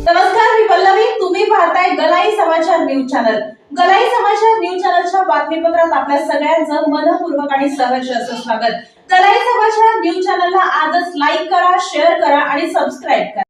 नमस्कार मी पल्लवी. तुम्ही पाहताय गलाई समाचार न्यूज चॅनल. गलाई समाचार न्यूज चॅनलच्या बातमीपत्रात आपल्या सगळ्यांचं मनपूर्वक आणि सहर्ष असं स्वागत. गलाई समाचार न्यूज चॅनलला आजच लाईक करा शेअर करा आणि सबस्क्राईब करा.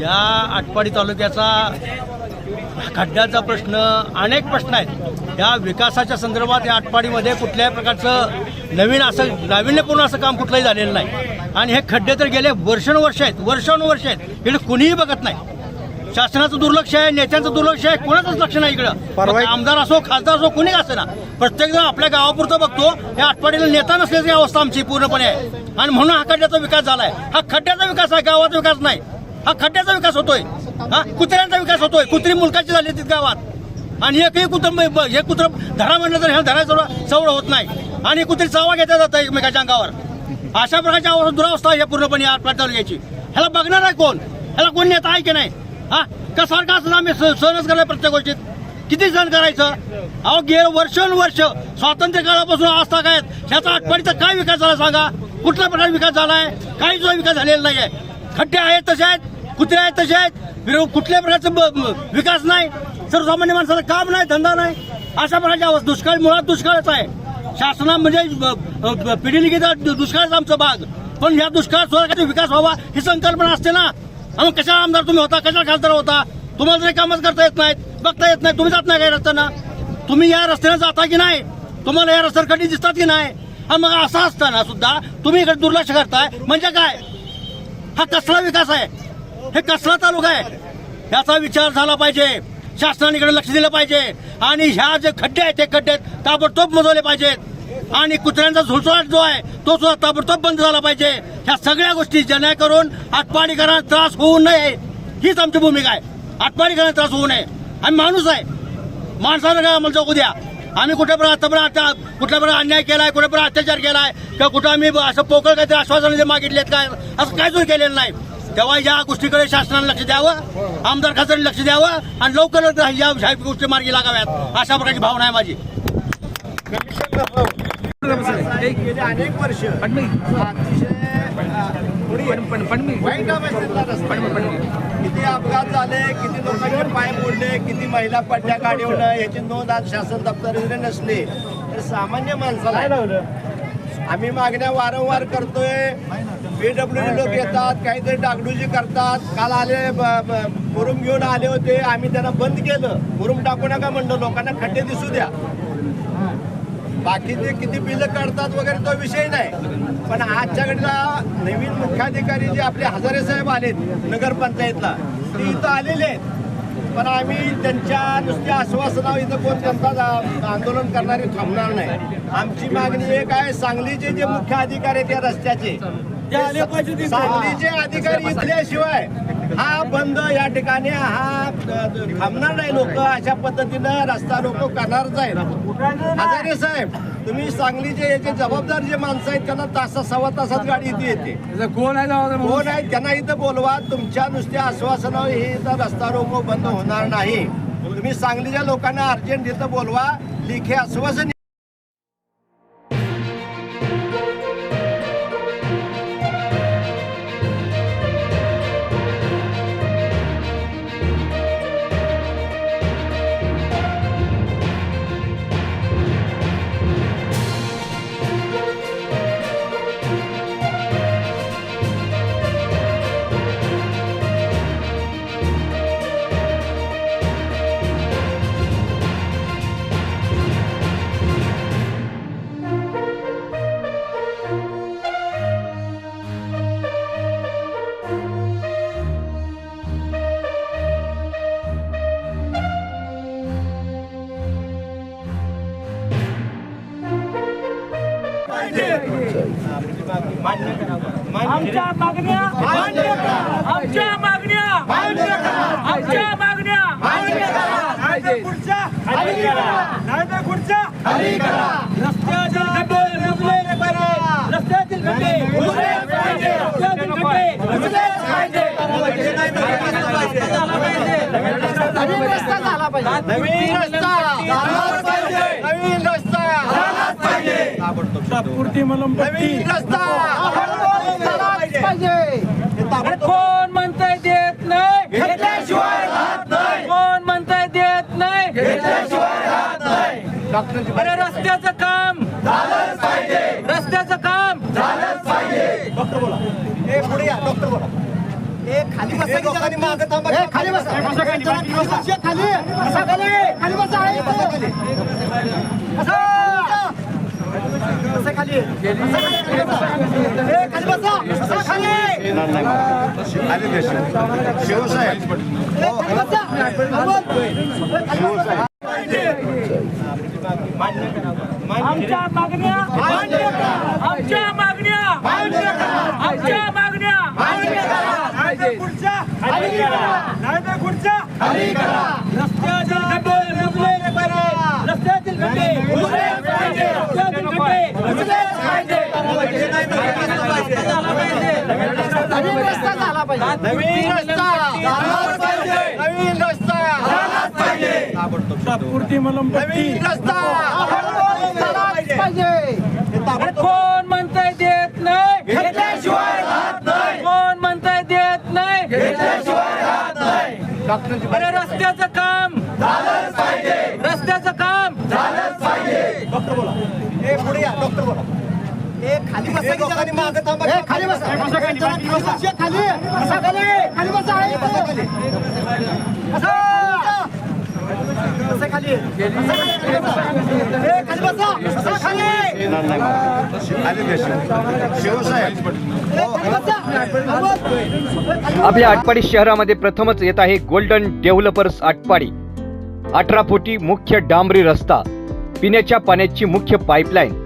या आटपाडी तालुक्याचा खड्ड्याचा प्रश्न अनेक प्रश्न आहेत. या विकासाच्या संदर्भात या आटपाडीमध्ये कुठल्याही प्रकारचं नवीन असं नाविन्यपूर्ण असं काम कुठलंही झालेलं नाही. आणि हे खड्डे तर गेले वर्षानुवर्ष आहेत वर्षानुवर्ष आहेत. इकडे कुणीही बघत नाही. शासनाचं दुर्लक्ष आहे नेत्यांचं दुर्लक्ष आहे कोणाचंच लक्ष नाही इकडं. आमदार असो खासदार असो कोणी असो ना. प्रत्येक जण आपल्या गावापुरतं बघतो या आटपाडीला नेता नसल्याची अवस्था आमची पूर्णपणे आहे. आणि म्हणून हा खड्ड्याचा विकास झालाय. हा खड्ड्याचा विकास आहे गावाचा विकास नाही. हा खड्ड्याचा विकास होतोय. हा कुत्र्यांचा विकास होतोय. कुत्री मुलकाची झाली तिथे गावात. आणि एकही कुत्र हे कुत्र धरा म्हणलं तर ह्या धरायचं चवळ होत नाही. आणि कुत्री चावा घेता जातं एकमेकाच्या अंगावर. अशा प्रकारच्या दुरावस्था आहे पूर्णपणे आटपाडी तालुक्याची ह्याला बघणार आहे कोण? ह्याला कोण नेता आहे की नाही? हा का सारखा असं आम्ही सहनच करायला प्रत्येक गोष्टीत? किती सहन करायचं? अहो गेलं वर्षानुवर्ष स्वातंत्र्य काळापासून आस्था काय ह्याचा आठवडीचा काय विकास झाला सांगा? कुठल्या प्रकारे विकास झालाय? काही जो विकास झालेला नाही आहे खड्डे आहेत तसे आहेत. कुत्रे आहेत तसे आहेत. कुठल्या प्रकारचा ब- विकास नाही. सर्वसामान्य माणसाला काम नाही धंदा नाही. अशा प्रकारची अवस्था दुष्काळ मुळात दुष्काळच आहे. शासना म्हणजे पिढीने ब- दुष्काळच आमचा भाग. पण या दुष्काळ स्वतःचा विकास व्हावा ही संकल्पना असते ना. मग कशा आमदार तुम्ही होता? कशा खासदार होता? तुम्हाला तरी कामच करता येत नाहीत बघता येत नाही तुम्ही जात नाही काही रस्त्यानं? तुम्ही या रस्त्याने जाता की नाही? तुम्हाला या रस्त्यावर कधी दिसतात की नाही? हा मग असं असताना सुद्धा तुम्ही इकडे दुर्लक्ष करताय. म्हणजे काय? हा कसला विकास आहे? हे कसला तालुका आहे? याचा विचार झाला पाहिजे. शासनाने लक्ष दिलं पाहिजे. आणि ह्या जे खड्डे आहेत ते खड्डे ताबडतोब मोजवले पाहिजेत. आणि कुत्र्यांचा झुळझुळाट जो आहे तो सुद्धा ताबडतोब बंद झाला पाहिजे. ह्या सगळ्या गोष्टी जेणेकरून आटपाडीकरांना त्रास होऊ नये. हीच आमची भूमिका आहे. आटपाडीकरांना त्रास होऊ नये. आम्ही माणूस आहे. माणसानं काय आम्हाला जगू द्या. आम्ही कुठे पण आतापर्यंत आता कुठल्या पण अन्याय केलाय कुठे पण अत्याचार केलाय किंवा कुठं आम्ही असं पोकळ काहीतरी आश्वासन जे मागितलेत काय असं काय सुरू केलेलं नाही. तेव्हा या गोष्टीकडे शासनाने लक्ष द्यावं आमदार खासदारांनी लक्ष द्यावं आणि लवकर लवकर या ह्या गोष्टी मार्गी लागाव्यात अशा प्रकारची भावना आहे माझी गेले अनेक वर्ष. किती अपघात झाले किती लोकांचे पाय मोडले किती महिला पडल्या गाडीवर याची नोंद आज शासन दप्तर जरी नसले तर सामान्य माणसाला आम्ही मागण्या वारंवार करतोय. पीडब्ल्यू लोक येतात काहीतरी डागडुजी करतात. काल आले ब- मुरुम घेऊन आले होते. आम्ही त्यांना बंद केलं. मुरुम टाकू नका म्हणलं. लोकांना खड्डे दिसू द्या. बाकीचे किती बिलं काढतात वगैरे तो विषय नाही. पण आजच्या घडीला नवीन मुख्याधिकारी जे आपले हजारे साहेब आलेत नगरपंचायतला ते इथं आलेले आहेत. पण आम्ही त्यांच्या नुसत्या आश्वासनावर इथं कोण जनता आंदोलन करणारे थांबणार नाही. आमची मागणी एक आहे सांगलीचे जे मुख्य अधिकारी आहेत या रस्त्याचे सांगलीचे अधिकारी इथल्याशिवाय हा बंद या ठिकाणी हा थांबणार नाही लोक. अशा पद्धतीनं रस्ता रोको करणारच आहे हजारे साहेब तुम्ही सांगलीचे याचे जबाबदार जे माणसं आहेत त्यांना तासा सव्वा तासात गाडी इथे येते. कोण आहे कोण आहे? त्यांना इथं बोलवा. तुमच्या नुसत्या आश्वासनावर हे इथं रस्ता रोको बंद होणार नाही. तुम्ही सांगलीच्या लोकांना अर्जंट इथं बोलवा. लिखे आश्वासन आमच्या मागण्या आमच्या मागण्या आमच्या मागण्या. रस्त्यातील खड्डे बुजलेले पाहिजे रस्त्यातील खड्डे बुजलेले पाहिजे रस्त्यातील खड्डे बुजलेले पाहिजे नवीन रस्ता झालाच पाहिजे नवीन रस्ता झालाच पाहिजे हे अरे ताबडतोब कोण म्हणताय देत नाही? कोण म्हणताय देत नाही? अरे रस्त्याचं काम. झालंच पाहिजे. रस्त्याचं काम. झालंच पाहिजे. डॉक्टर बोला. ए पुढे या. डॉक्टर बोला. ए खाली बसा. लोकांनी मागं थांबा. खाली बसा. बसा खाली खाली बसा. खाली खाली. बसा खाली. बसा बसा खाली. बसा खाली. बसा. ए, खाली बसा बसा खाली. आले शिवसाहेब. आमच्या मागण्या आमच्या मागण्या रस्त्यातील खड्डे बुजलेले पाहिजे रस्त्यातील खड्डे बुजलेले पाहिजे रस्त्यातील खड्डे बुजलेले पाहिजे नवीन रस्ता झाला पाहिजे. नवीन रस्ता झालाच पाहिजे. नवीन रस्ता झालाच पाहिजे. ताबडतोब नवीन रस्ता झालाच पाहिजे. कोण म्हणताय देत नाही? घेतल्याशिवाय राहत नाही. कोण म्हणताय देत नाही? घेतल्याशिवाय राहत नाही. अरे रस्त्याचं काम झालंच पाहिजे रस्त्याचं काम झालंच पाहिजे डॉक्टर बोला ए पुढे या डॉक्टर बोला ए खाली बसा लोकांनी मागं थांबा. खाली बसा. बसा खाली खाली बसा खाली खाली बसा आहे बसा खाली. बसा बसा खाली. बसा खाली बसा. ए, खाली बसा बसा खाली. शिवसाहेब खाली बसा. खाली आपल्या आटपाडी शहरामध्ये प्रथमच येत आहे गोल्डन डेव्हलपर्स आटपाडी. अठरा फुटी मुख्य डांबरी रस्ता. पिण्याच्या पाण्याची मुख्य पाईपलाईन.